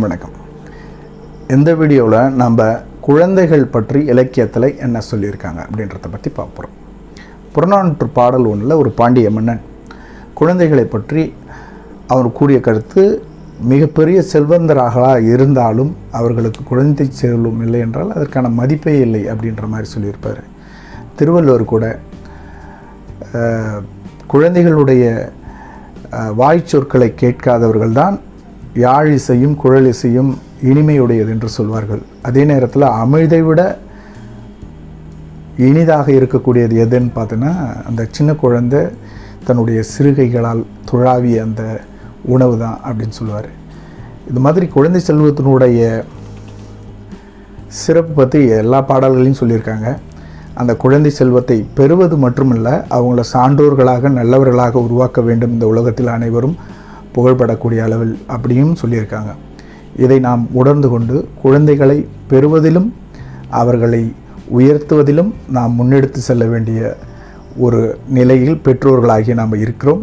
அனைவருக்கும் வணக்கம். இந்த வீடியோவில் நம்ம குழந்தைகள் பற்றி இலக்கியத்தில் என்ன சொல்லியிருக்காங்க அப்படின்றத பற்றி பார்ப்போம் புறநானூற்று பாடல் ஒன்றில் ஒரு பாண்டிய மன்னன் குழந்தைகளை பற்றி அவர் கூறிய கருத்து மிகப்பெரிய செல்வந்தராக இருந்தாலும் அவர்களுக்கு குழந்தை செல்வம் இல்லை என்றால் அதற்கான மதிப்பே இல்லை அப்படின்ற மாதிரி சொல்லியிருப்பார். திருவள்ளுவர் கூட குழந்தைகளுடைய வாய் சொற்களை கேட்காதவர்கள்தான் யாழ் இசையும் குழல் இசையும் இனிமையுடையது என்று சொல்வார்கள். அதே நேரத்தில் அமிழ்தை விட இனிதாக இருக்கக்கூடியது எதுன்னு பார்த்தோன்னா அந்த சின்ன குழந்தை தன்னுடைய சிறுகைகளால் துழாவிய அந்த உணவு தான் அப்படின்னு சொல்லுவார். இது மாதிரி குழந்தை செல்வத்தினுடைய சிறப்பு பற்றி எல்லா பாடல்களையும் சொல்லியிருக்காங்க. அந்த குழந்தை செல்வத்தை பெறுவது மட்டுமல்ல அவங்கள சான்றோர்களாக நல்லவர்களாக உருவாக்க வேண்டும் இந்த உலகத்தில் அனைவரும். புகழ்படக்கூடிய அளவில் அப்படியும் சொல்லியிருக்காங்க. இதை நாம் உணர்ந்து கொண்டு குழந்தைகளை பெறுவதிலும் அவர்களை உயர்த்துவதிலும் நாம் முன்னெடுத்து செல்ல வேண்டிய ஒரு நிலையில் பெற்றோர்களாகி நாம் இருக்கிறோம்.